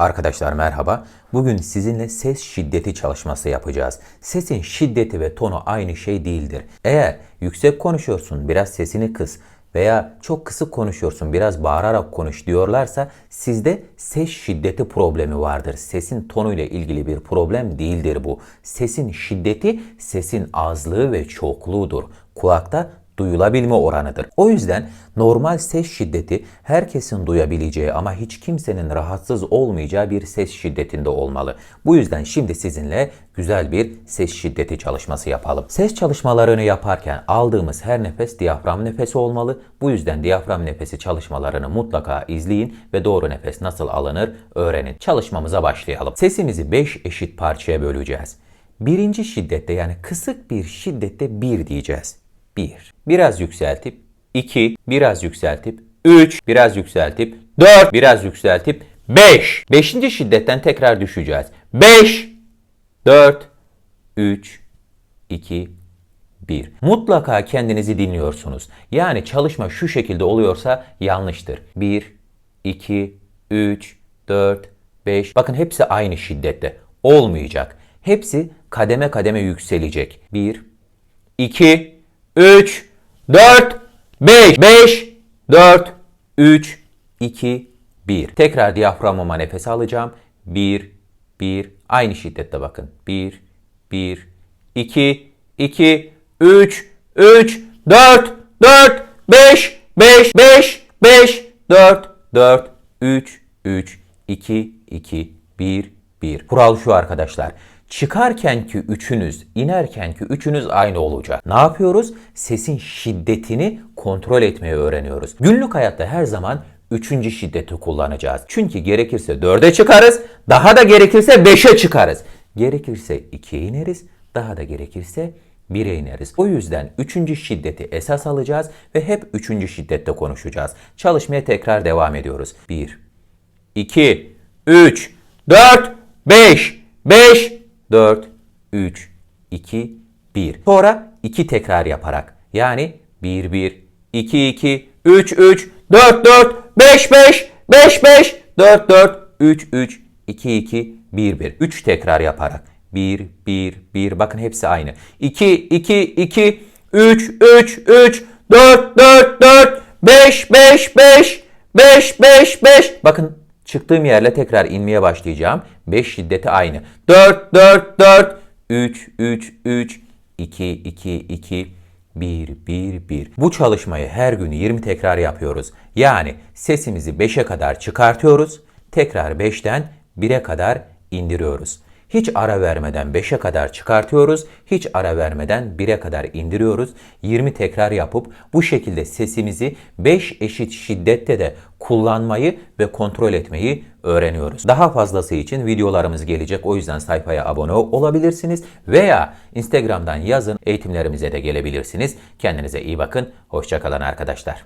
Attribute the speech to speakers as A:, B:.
A: Arkadaşlar merhaba. Bugün sizinle ses şiddeti çalışması yapacağız. Sesin şiddeti ve tonu aynı şey değildir. Eğer yüksek konuşuyorsun biraz sesini kıs veya çok kısık konuşuyorsun biraz bağırarak konuş diyorlarsa sizde ses şiddeti problemi vardır. Sesin tonuyla ilgili bir problem değildir bu. Sesin şiddeti sesin azlığı ve çokluğudur. Kulakta duyulabilme oranıdır. O yüzden normal ses şiddeti herkesin duyabileceği ama hiç kimsenin rahatsız olmayacağı bir ses şiddetinde olmalı. Bu yüzden şimdi sizinle güzel bir ses şiddeti çalışması yapalım. Ses çalışmalarını yaparken aldığımız her nefes diyafram nefesi olmalı. Bu yüzden diyafram nefesi çalışmalarını mutlaka izleyin ve doğru nefes nasıl alınır öğrenin. Çalışmamıza başlayalım. Sesimizi 5 eşit parçaya böleceğiz. Birinci şiddette yani kısık bir şiddette 1 diyeceğiz. 1. Biraz yükseltip 2. Biraz yükseltip 3. Biraz yükseltip 4. Biraz yükseltip 5. 5. şiddetten tekrar düşeceğiz. 5 4 3 2 1. Mutlaka kendinizi dinliyorsunuz. Yani çalışma şu şekilde oluyorsa yanlıştır. 1 2 3 4 5. Bakın hepsi aynı şiddette. Olmayacak. Hepsi kademe kademe yükselecek. 1 2 3, 4, 5, 5, 4, 3, 2, 1. Tekrar diyaframıma nefes alacağım. 1, 1. Aynı şiddette bakın. 1, 1, 2, 2, 3, 3, 4, 4, 5, 5, 5, 5, 4, 4, 3, 3, 2, 2, 1, 1. Kural şu arkadaşlar. Çıkarken ki üçünüz, inerken ki üçünüz aynı olacak. Ne yapıyoruz? Sesin şiddetini kontrol etmeyi öğreniyoruz. Günlük hayatta her zaman üçüncü şiddeti kullanacağız. Çünkü gerekirse dörde çıkarız, daha da gerekirse beşe çıkarız. Gerekirse ikiye ineriz, daha da gerekirse 1'e ineriz. O yüzden üçüncü şiddeti esas alacağız ve hep üçüncü şiddette konuşacağız. Çalışmaya tekrar devam ediyoruz. 1, 2, 3, 4, 5, 5, 4, 3, 2, 1. Sonra 2 tekrar yaparak yani 1, 1, 2, 2, 3, 3, 4, 4, 5, 5, 5, 5, 4, 4, 3, 3, 2, 2, 1, 1. 3 tekrar yaparak 1, 1, 1. Bakın hepsi aynı. 2, 2, 2, 3, 3, 3, 4, 4, 4, 5, 5, 5, 5, 5, 5. Bakın çıktığım yerle tekrar inmeye başlayacağım. 5 şiddeti aynı. 4, 4, 4, 3, 3, 3, 2, 2, 2, 1, 1, 1. Bu çalışmayı her gün 20 tekrar yapıyoruz. Yani sesimizi 5'e kadar çıkartıyoruz. Tekrar 5'ten 1'e kadar indiriyoruz. Hiç ara vermeden 5'e kadar çıkartıyoruz. Hiç ara vermeden 1'e kadar indiriyoruz. 20 tekrar yapıp bu şekilde sesimizi 5 eşit şiddette de kullanmayı ve kontrol etmeyi öğreniyoruz. Daha fazlası için videolarımız gelecek. O yüzden sayfaya abone olabilirsiniz veya Instagram'dan yazın eğitimlerimize de gelebilirsiniz. Kendinize iyi bakın. Hoşçakalın arkadaşlar.